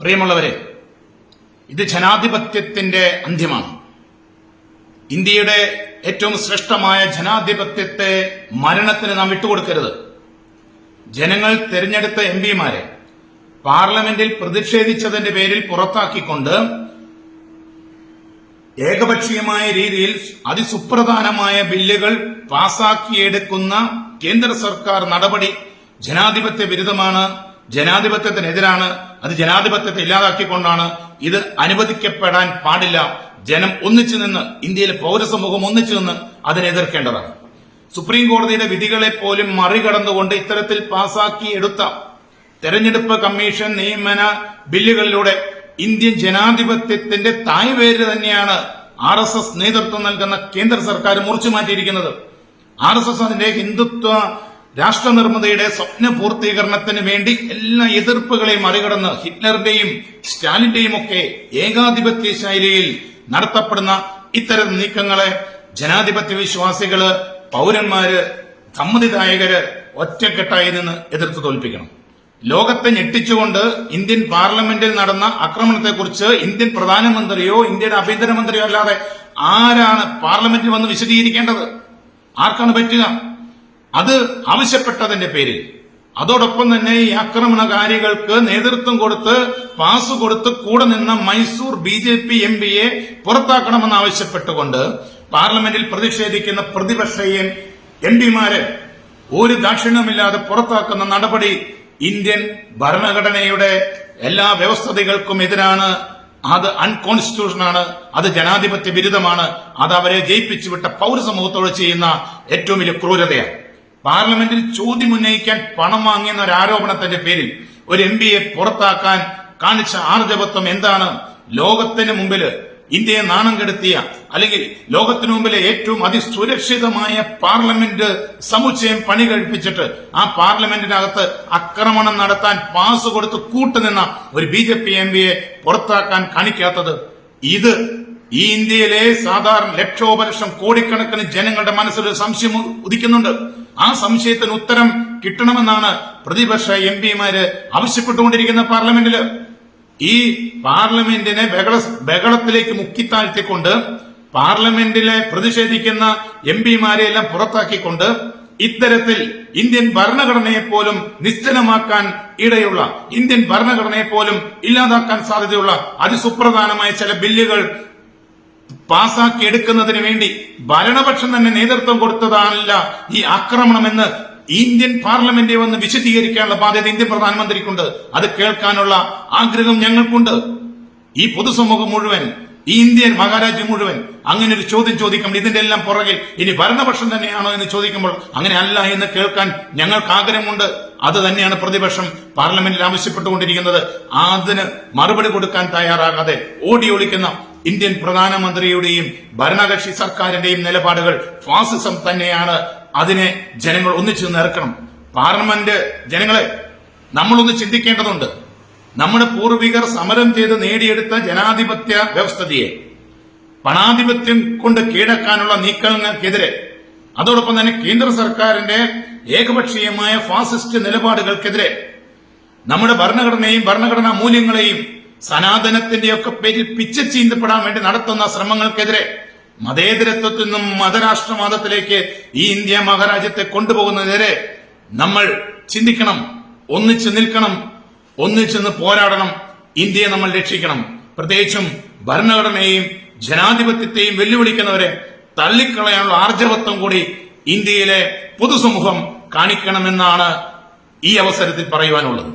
പ്രിയമുള്ളവരെ ഇത് ജനാധിപത്യത്തിന്റെ അന്ത്യമാണ്. ഇന്ത്യയുടെ ഏറ്റവും ശ്രേഷ്ഠമായ ജനാധിപത്യത്തെ മരണത്തിന് നാം വിട്ടുകൊടുക്കരുത്. ജനങ്ങൾ തെരഞ്ഞെടുത്ത എം പിമാരെ പാർലമെന്റിൽ പ്രതിഷേധിച്ചതിന്റെ പേരിൽ പുറത്താക്കിക്കൊണ്ട് ഏകപക്ഷീയമായ രീതിയിൽ അതിസുപ്രധാനമായ ബില്ലുകൾ പാസാക്കിയെടുക്കുന്ന കേന്ദ്ര സർക്കാർ നടപടി ജനാധിപത്യ വിരുദ്ധമാണ് ജനാധിപത്യത്തിനെതിരാണ്. അത് ജനാധിപത്യത്തെ ഇല്ലാതാക്കിക്കൊണ്ടാണ് ഇത് അനുവദിക്കപ്പെടാൻ പാടില്ല. ജനം ഒന്നിച്ചു നിന്ന് ഇന്ത്യയിലെ പൗരസമൂഹം ഒന്നിച്ചു നിന്ന് അതിനെതിർക്കേണ്ടതാണ് സുപ്രീം കോടതിയുടെ വിധികളെ പോലും മറികടന്നുകൊണ്ട് ഇത്തരത്തിൽ പാസാക്കി എടുത്ത തെരഞ്ഞെടുപ്പ് കമ്മീഷൻ നിയമന ബില്ലുകളിലൂടെ ഇന്ത്യൻ ജനാധിപത്യത്തിന്റെ തായ്വേര് തന്നെയാണ് ആർ എസ് എസ് നേതൃത്വം നൽകുന്ന കേന്ദ്ര സർക്കാർ മുറിച്ചു മാറ്റിയിരിക്കുന്നത്. ആർ എസ് എസ് അതിന്റെ ഹിന്ദുത്വ രാഷ്ട്ര നിർമ്മിതയുടെ സ്വപ്ന പൂർത്തീകരണത്തിന് വേണ്ടി എല്ലാ എതിർപ്പുകളെയും മറികടന്ന് ഹിറ്റ്ലറിന്റെയും സ്റ്റാലിന്റെയും ഒക്കെ ഏകാധിപത്യ ശൈലിയിൽ നടത്തപ്പെടുന്ന ഇത്തരം നീക്കങ്ങളെ ജനാധിപത്യ വിശ്വാസികൾ പൗരന്മാര് സമ്മതിദായകര് ഒറ്റക്കെട്ടായി നിന്ന് എതിർത്ത് തോൽപ്പിക്കണം. ലോകത്തെ ഞെട്ടിച്ചുകൊണ്ട് ഇന്ത്യൻ പാർലമെന്റിൽ നടന്ന ആക്രമണത്തെക്കുറിച്ച് ഇന്ത്യൻ പ്രധാനമന്ത്രിയോ ഇന്ത്യയുടെ ആഭ്യന്തരമന്ത്രിയോ അല്ലാതെ ആരാണ് പാർലമെന്റിൽ വന്ന് വിശദീകരിക്കേണ്ടത്? ആർക്കാണ് പറ്റുക? അത് ആവശ്യപ്പെട്ടതിന്റെ പേരിൽ. അതോടൊപ്പം തന്നെ ഈ ആക്രമണകാരികൾക്ക് നേതൃത്വം കൊടുത്ത് പാസ് കൊടുത്ത് കൂടെ നിന്ന Mysore B J P M പിയെ പുറത്താക്കണമെന്ന് ആവശ്യപ്പെട്ടുകൊണ്ട് പാർലമെന്റിൽ പ്രതിഷേധിക്കുന്ന പ്രതിപക്ഷ എം പിമാരെ ഒരു ദാക്ഷിണ്യമില്ലാതെ പുറത്താക്കുന്ന നടപടി ഇന്ത്യൻ ഭരണഘടനയുടെ എല്ലാ വ്യവസ്ഥതകൾക്കും എതിരാണ്. അത് അൺകോൺസ്റ്റിറ്റ്യൂഷനാണ്. അത് ജനാധിപത്യ വിരുദ്ധമാണ്. അത് അവരെ ജയിപ്പിച്ചു വിട്ട പൗരസമൂഹത്തോട് ചെയ്യുന്ന ഏറ്റവും വലിയ ക്രൂരതയാണ്. പാർലമെന്റിൽ ചോദ്യം ഉന്നയിക്കാൻ പണം വാങ്ങിയെന്ന ഒരു ആരോപണത്തിന്റെ പേരിൽ ഒരു എം പിയെ പുറത്താക്കാൻ കാണിച്ച ആർജവത്വം എന്താണ്? ലോകത്തിന് മുമ്പിൽ ഇന്ത്യയെ നാണം കെടുത്തിയ അല്ലെങ്കിൽ ലോകത്തിനു മുമ്പിലെ ഏറ്റവും അതിസുരക്ഷിതമായ പാർലമെന്റ് സമുച്ചയം പണി കഴിപ്പിച്ചിട്ട് ആ പാർലമെന്റിനകത്ത് ആക്രമണം നടത്താൻ പാസ് കൊടുത്ത് കൂട്ടുനിന്ന ഒരു ബി ജെ പി എം പിയെ പുറത്താക്കാൻ കാണിക്കാത്തത് ഇത് ഈ ഇന്ത്യയിലെ സാധാരണ ലക്ഷോപലക്ഷം കോടിക്കണക്കിന് ജനങ്ങളുടെ മനസ്സിൽ സംശയം ഉദിക്കുന്നുണ്ട്. ആ സംശയത്തിന് ഉത്തരം കിട്ടണമെന്നാണ് പ്രതിപക്ഷ എം പിമാര് ആവശ്യപ്പെട്ടുകൊണ്ടിരിക്കുന്ന പാർലമെന്റിൽ. ഈ പാർലമെന്റിനെ ബഹള ബഹളത്തിലേക്ക് മുക്കിത്താഴ്ത്തിക്കൊണ്ട് പാർലമെന്റിലെ പ്രതിഷേധിക്കുന്ന എം പിമാരെ എല്ലാം പുറത്താക്കിക്കൊണ്ട് ഇത്തരത്തിൽ ഇന്ത്യൻ ഭരണഘടനയെ പോലും നിശ്ചലമാക്കാൻ ഇടയുള്ള ഇന്ത്യൻ ഭരണഘടനയെ പോലും ഇല്ലാതാക്കാൻ സാധ്യതയുള്ള അതിസുപ്രധാനമായ ചില ബില്ലുകൾ പാസാക്കി എടുക്കുന്നതിന് വേണ്ടി ഭരണപക്ഷം തന്നെ നേതൃത്വം കൊടുത്തതല്ല ഈ ആക്രമണമെന്ന് ഇന്ത്യൻ പാർലമെന്റിൽ വന്ന് വിശദീകരിക്കാനുള്ള ബാധ്യത ഇന്ത്യൻ പ്രധാനമന്ത്രിക്കുണ്ട്. അത് കേൾക്കാനുള്ള ആഗ്രഹം ഞങ്ങൾക്കുണ്ട്. ഈ പൊതുസമൂഹം മുഴുവൻ ഈ ഇന്ത്യൻ മഹാരാജ്യം മുഴുവൻ അങ്ങനെ ഒരു ചോദ്യം ചോദിക്കുമ്പോൾ ഇതിന്റെ എല്ലാം പുറകിൽ ഇനി ഭരണപക്ഷം തന്നെയാണോ എന്ന് ചോദിക്കുമ്പോൾ അങ്ങനെ അല്ല എന്ന് കേൾക്കാൻ ഞങ്ങൾക്ക് ആഗ്രഹമുണ്ട്. അത് തന്നെയാണ് പ്രതിപക്ഷം പാർലമെന്റിൽ ആവശ്യപ്പെട്ടുകൊണ്ടിരിക്കുന്നത്. അതിന് മറുപടി കൊടുക്കാൻ തയ്യാറാകാതെ ഓടി ഒളിക്കുന്ന ഇന്ത്യൻ പ്രധാനമന്ത്രിയുടെയും ഭരണകക്ഷി സർക്കാരിന്റെയും നിലപാടുകൾ ഫാസിസം തന്നെയാണ്. അതിനെ ജനങ്ങൾ ഒന്നിച്ചു നേർക്കണം പാർലമെന്റ് ജനങ്ങളെ നമ്മളൊന്ന് ചിന്തിക്കേണ്ടതുണ്ട്. നമ്മുടെ പൂർവികർ സമരം ചെയ്ത് നേടിയെടുത്ത ജനാധിപത്യ വ്യവസ്ഥതയെ പണാധിപത്യം കൊണ്ട് കീഴക്കാനുള്ള നീക്കങ്ങൾക്കെതിരെ അതോടൊപ്പം തന്നെ കേന്ദ്ര സർക്കാരിന്റെ ഏകപക്ഷീയമായ ഫാസിസ്റ്റ് നിലപാടുകൾക്കെതിരെ നമ്മുടെ ഭരണഘടനയും ഭരണഘടനാ മൂല്യങ്ങളെയും സനാതനത്തിന്റെയൊക്കെ പേരിൽ പിച്ച ചീന്തപ്പെടാൻ വേണ്ടി നടത്തുന്ന ശ്രമങ്ങൾക്കെതിരെ മതേതരത്വത്തിൽ നിന്നും മതരാഷ്ട്രവാദത്തിലേക്ക് ഈ ഇന്ത്യ മഹാരാജ്യത്തെ കൊണ്ടുപോകുന്നതിനെതിരെ നമ്മൾ ചിന്തിക്കണം ഒന്നിച്ചു നിൽക്കണം ഒന്നിച്ചെന്ന് പോരാടണം ഇന്ത്യയെ നമ്മൾ രക്ഷിക്കണം. പ്രത്യേകിച്ചും ഭരണഘടനയെയും ജനാധിപത്യത്തെയും വെല്ലുവിളിക്കുന്നവരെ തള്ളിക്കളയാനുള്ള ആർജവത്വം കൂടി ഇന്ത്യയിലെ പൊതുസമൂഹം കാണിക്കണമെന്നാണ് ഈ അവസരത്തിൽ പറയുവാനുള്ളത്.